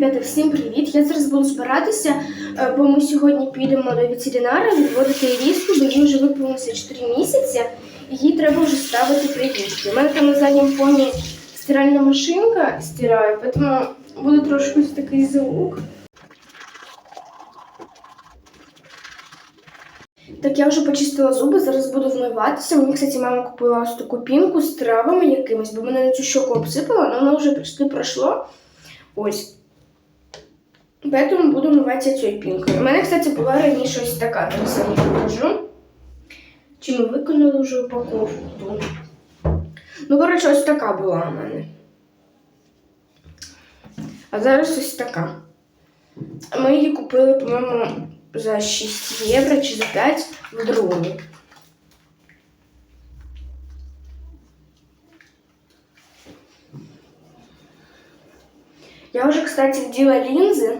ребята, всім привіт! Я зараз буду збиратися, е, бо ми сьогодні підемо до ветеринара відводити різку, бо їй вже виповнилося 4 місяці, і їй треба вже ставити прививки. У мене там на задньому фоні стиральна машинка стирає, тому буде трошки такий звук. Так, я вже почистила зуби, зараз буду вмиватися. Мені, кстати, мама купила ось таку пінку з травами якимись, бо мене на цю щоку обсипала, але воно вже пройшло. Ось. Поэтому буду вмиватися цією пінкою. У мене, кстати, була раніше ось така, я вам покажу. Чи ми виконали вже упаковку? Ну, коротше, ось така була у мене. А зараз ось така. Ми її купили, по-моєму, за 6 євро чи за 5 в дроні. Я вже, кстати, вділа лінзи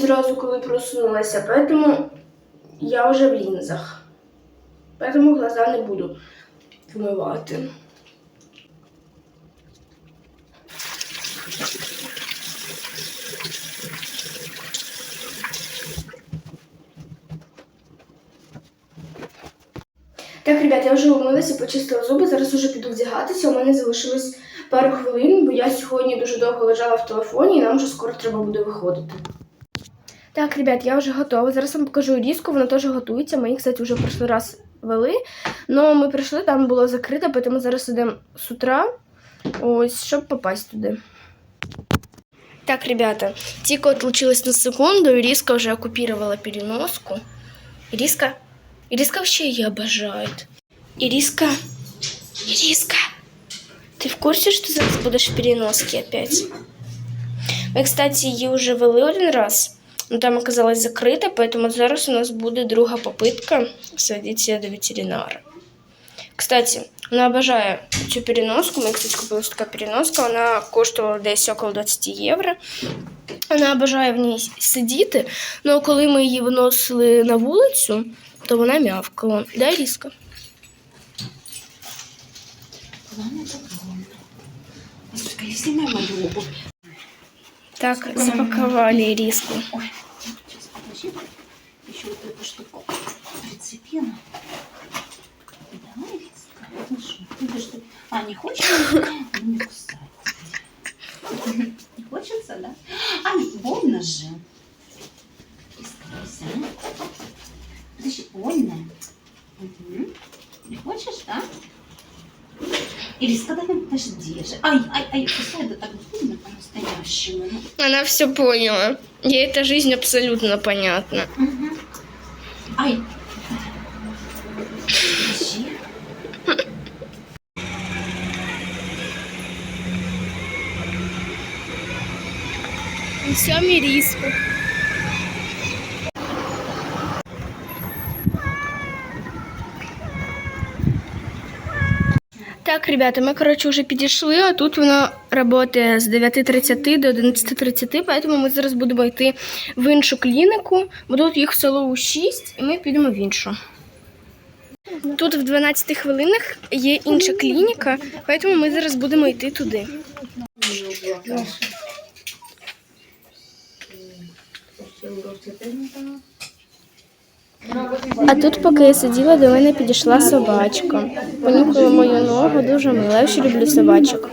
зразу, коли проснулася, поэтому я вже в лінзах. Поэтому глаза не буду вмивати. Так, ребят, я вже умилася, почистила зуби, зараз уже піду вдягатися. У мене залишилось пару хвилин, бо я сьогодні дуже довго лежала в телефоні і нам вже скоро треба буде виходити. Так, ребят, я вже готова. Зараз вам покажу різку, вона теж готується. Ми її, кстати, вже в прошлий раз вели. Но ми прийшли, там було закрито, тому зараз йдемо з утра, ось, щоб попасть туди. Так, ребята, тільки отлучилась на секунду, Ириска уже оккупировала переноску. Ириска, Ириска вообще ее обожает. Ириска, Ириска, ты в курсе, что зараз будешь в переноске опять? Мы, кстати, її вже вели один раз, но там оказалось закрыто, поэтому зараз у нас буде друга попытка сводить її до ветеринара. Кстати, вона обожає цю переноску. Мені, кстати, купила ось така переноска. Вона коштувала десь около 20 євро. Вона обожає в ній сидіти, але коли ми її виносили на вулицю, то вона м'явкала. Да, Ріска? Ладно, так ровно. Господи, я снимаю мою обувь. Так, запаковали Ріску. Подожди. Еще вот эту штуку прицепила. Давай, Лизка, ну что, подожди. А, не хочешь? Ну, Не кусай. Не хочется, да? Ай, больно же. Искройся, а? Подожди, больно. Мгм. Не хочешь, да? Ириска, давай подожди же. Ай, ай, ай, кусай, да так больно по-настоящему. Ну, Она все поняла. Ей эта жизнь абсолютно понятна. Мгм. Ай. Все, Мириску. Так, ребята, ми, коротше, вже підійшли, а тут вона працює з 9.30 до 11.30, поэтому ми зараз будемо йти в іншу клініку, бо тут їх всього у 6, і ми підемо в іншу. Тут в 12 хвилинах є інша клініка, поэтому ми зараз будемо йти туди. А тут, поки я сиділа, до мене підійшла собачка. Понюхала мою ногу, дуже мила. Ще люблю собачок.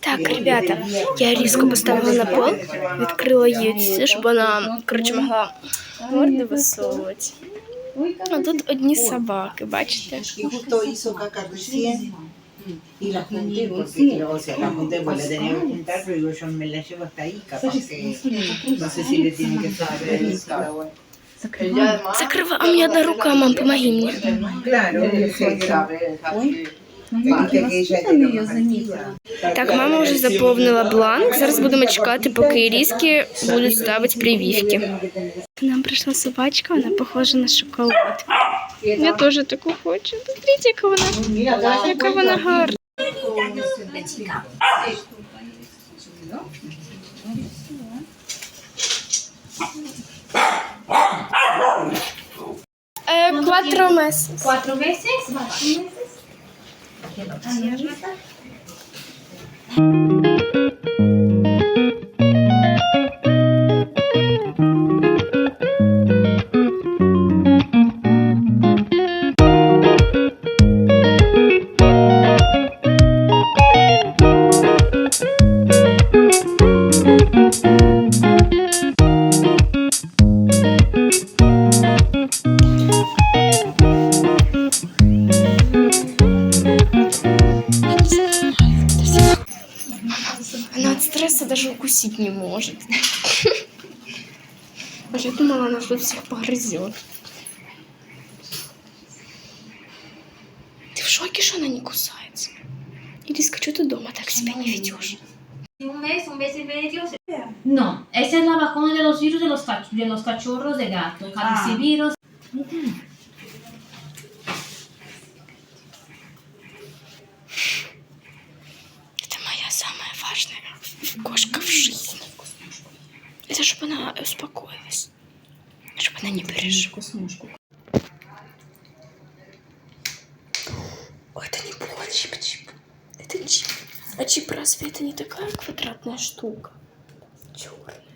Так, ребята, я різко поставила на пол, відкрила її щоб вона, коротше, могла морди висовувати. А тут одні собаки, бачите? Y justo hizo caca recién y la junté porque, o sea, la junté porque la tenía que juntar, pero digo, yo me la llevo hasta ahí, capaz que no sé si le tiene que saber el agua. Ella además. Закрива, а мені одна рука, мам, помоги мені. Claro, Activa. Так, мама вже заповнила бланк. Зараз будемо чекати, поки різки будуть ставити прививки. Нам прийшла собачка, вона похожа на шоколад. Я теж таку хочу. Дивіться, яка вона, яка вона гарна. Е, Кватро 你看你这。Может. Боже, я думала, она тут всех погрызет. Ты в шоке, что она не кусается? Ириска, что ты дома так себя не ведешь? Un mes, un mes y medio. No, esa es la vacuna de los virus de los, cach- de los cachorros de gato. Calicivirus. Это моя самая важная кошка в жизни. Это чтобы она успокоилась. Чтобы она не переживала. Ой, это не было чип-чип. Это чип. А чип разве это не такая квадратная штука? Чорна.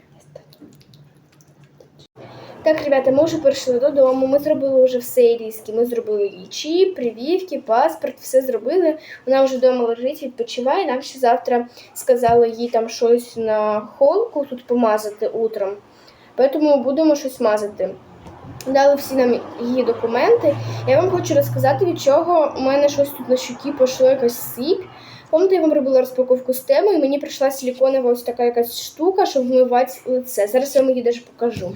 Так, ребята, ми вже прийшли додому. Ми зробили вже все ірійське. Ми зробили її чіп, прививки, паспорт, все зробили. Вона вже вдома лежить, відпочиває. Нам ще завтра сказали їй там щось на холку тут помазати утром. Тому будемо щось мазати. Дали всі нам її документи. Я вам хочу розказати, від чого у мене щось тут на щукі пішло якась сипь. Пам'ятаєте, я вам робила розпаковку з теми, і мені прийшла силіконова ось така якась штука, щоб вмивати лице. Зараз я вам її навіть покажу.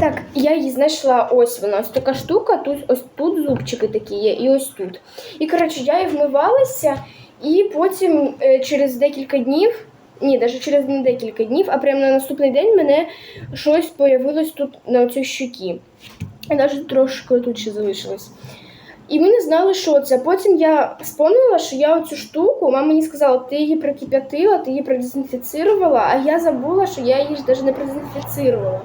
Так, я її знайшла ось вона. Ось така штука. Тут ось тут зубчики такі є, і ось тут. І коротше, я її вмивалася, і потім е, через декілька днів, ні, навіть через не декілька днів, а прямо на наступний день мене щось появилось тут на цій щукі. І навіть трошки тут ще залишилось. І ми не знали, що це. Потім я вспомнила, що я оцю штуку, мама мені сказала, ти її прокип'ятила, ти її продезінфіцирувала, а я забула, що я її ж навіть не продезінфіцирувала.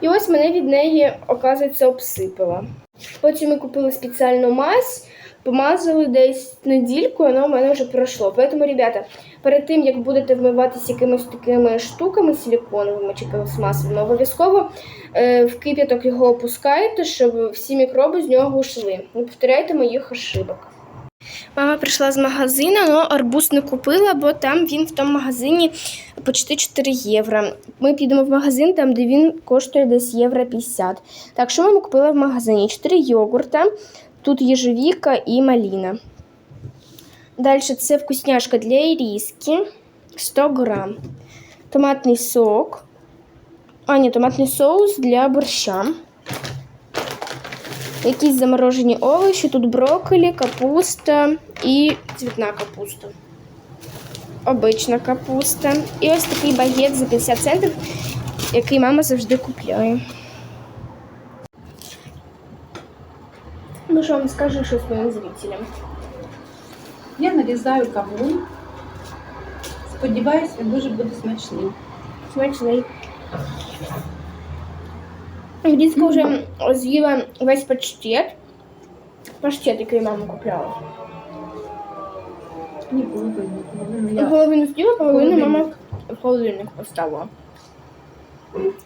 І ось мене від неї, оказується, обсипало. Потім ми купили спеціальну мазь, помазали десь недільку, воно в мене вже пройшло. Тому, ребята, перед тим, як будете вмиватися якимись такими штуками силіконовими чи пластмасовими, обов'язково е, в кип'яток його опускаєте, щоб всі мікроби з нього йшли. Не повторяйте моїх ошибок. Мама прийшла з магазину, але арбуз не купила, бо там він в тому магазині почти 4 євро. Ми підемо в магазин, там де він коштує десь євро 50. Так, що мама купила в магазині? 4 йогурта, тут єжевіка і маліна. Далі це вкусняшка для іріски 100 грам. Томатний сок. А, ні, томатний соус для борща. Якісь заморожені овочі, тут брокколі, капуста і цвітна капуста. Обична капуста. І ось такий багет за 50 центів, який мама завжди купляє. Ну що вам скажу щось моїм зрителям? Я нарізаю кавун. Сподіваюсь, він дуже буде смачний. Смачний. Різка вже з'їла весь паштет. Паштет, який мама купляла. Ні, половину. половину я- Половину з'їла, половину Половину. мама в холодильник поставила.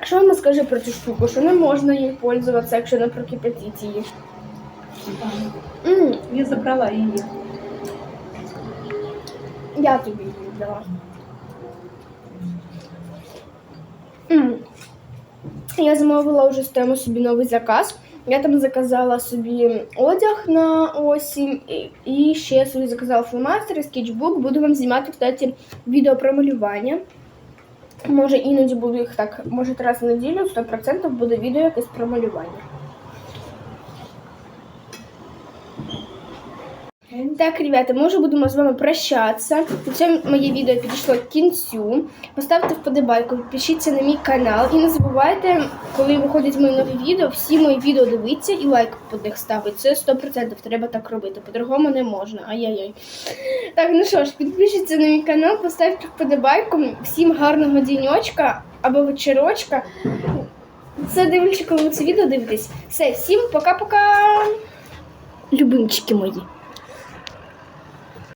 Що вона скаже про цю штуку? Що не можна їй пользуватися, якщо не прокипятить її. М, Я забрала її. я тобі її дала. Я замовила вже з тему собі новий заказ. Я там заказала собі одяг на осінь і ще собі заказала фломастер і скетчбук. Буду вам знімати, кстати, відео про малювання. Може, іноді буду їх так, може, раз в неділю, 100% буде відео якесь про малювання. Так, ребята, ми вже будемо з вами прощатися. На цьому моє відео підійшло к кінцю. Поставте вподобайку, підпишіться на мій канал. І не забувайте, коли виходять мої нові відео, всі мої відео дивіться і лайк під них ставити. Це 100% треба так робити. По-другому не можна. Ай-яй-яй. Так, ну що ж, підпишіться на мій канал, поставте вподобайку. Всім гарного діньочка або вечірочка. Це дивлячись, коли ви це відео дивитесь. Все, всім пока-пока. Любимчики мої.